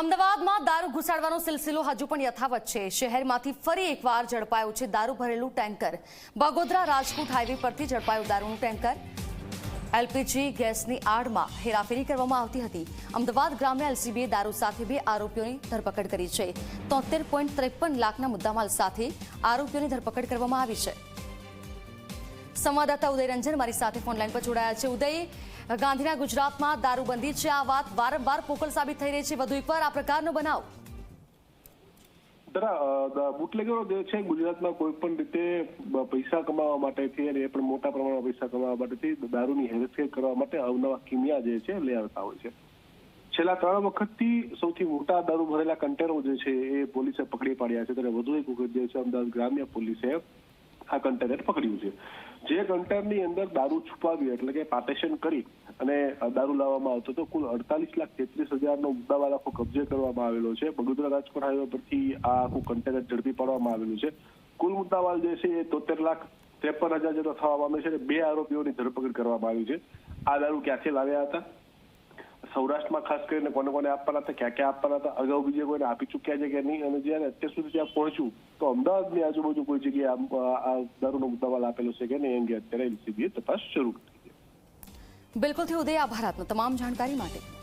અમદાવાદમાં દારૂ ઘુસાડવાનો સિલસિલો હજુ પણ યથાવત છે. શહેરમાંથી ફરી એકવાર ઝડપાયું છે દારૂ ભરેલું ટેન્કર. બગોદરા રાજકોટ હાઈવે પરથી ઝડપાયું દારૂનું ટેન્કર. એલપીજી ગેસની આડમાં હેરાફેરી કરવામાં આવતી હતી. અમદાવાદ ગ્રામ્ય એલસીબીએ દારૂ સાથે બે આરોપીઓની ધરપકડ કરી છે. તોતેર પોઈન્ટ ત્રેપન લાખના મુદ્દામાલ સાથે આરોપીઓની ધરપકડ કરવામાં આવી છે. સંવાદદાતા ઉદય રંજન મારી સાથે ફોનલાઈન પર જોડાયા છે. ઉદય, ગાંધીના ગુજરાતમાં દારૂબંધી છે. આ વાત વારંવાર પોકળ સાબિત થઈ રહી છે. વધુ એકવાર આ પ્રકારનો બનાવ. જરા બુટલેગરો જે છે, ગુજરાતમાં કોઈ પણ રીતે પૈસા કમાવા માટેથી અને એ પણ મોટા પ્રમાણમાં પૈસા કમાવા માટેથી દારૂની હેરફેર કરવા માટે અવનવા કિમિયા જે છે, લઈ આવતા હોય છે. છેલ્લા ત્રણ વખતથી સૌથી મોટા દારૂ ભરેલા કન્ટેનરો જે છે, એ પોલીસે પકડી પાડ્યા છે. ત્યારે વધુ એક વખત જે છે, અમદાવાદ ગ્રામ્ય પોલીસે આ કન્ટેનર પકડ્યું છે. જે કન્ટેનરની અંદર દારૂ છુપાવી, એટલે કે પાર્ટેશન કરી અને દારૂ લાવવામાં આવતો હતો, કુલ અડતાલીસ લાખ તેત્રીસ હજારનો મુદ્દામાલ આખો કબજે કરવામાં આવેલો છે. બગોદરા રાજકોટ હાઈવે પરથી આ આખું કન્ટેનર ઝડપી પાડવામાં આવેલું છે. કુલ મુદ્દાવાલ જે છે એ તોતેર લાખ ત્રેપન હજાર જેટલો થવા પામે છે અને બે આરોપીઓની ધરપકડ કરવામાં આવી છે. આ દારૂ ક્યાંથી લાવ્યા હતા? સૌરાષ્ટ્રમાં ખાસ કરીને કોને કોને આપવાના હતા, ક્યાં ક્યાં આપવાના હતા, અગાઉ બીજે કોઈને આપી ચૂક્યા છે કે નહીં, અને જ્યારે અત્યાર સુધી ત્યાં પહોંચ્યું, તો અમદાવાદની આજુબાજુ કોઈ જગ્યાએ આ દારૂનો દવાલ આપેલો છે કે નહીં અંગે અત્યારે એલસીબીએ તપાસ શરૂ કરી છે. બિલકુલથી ઉદય, આભાર આપનો તમામ જાણકારી માટે.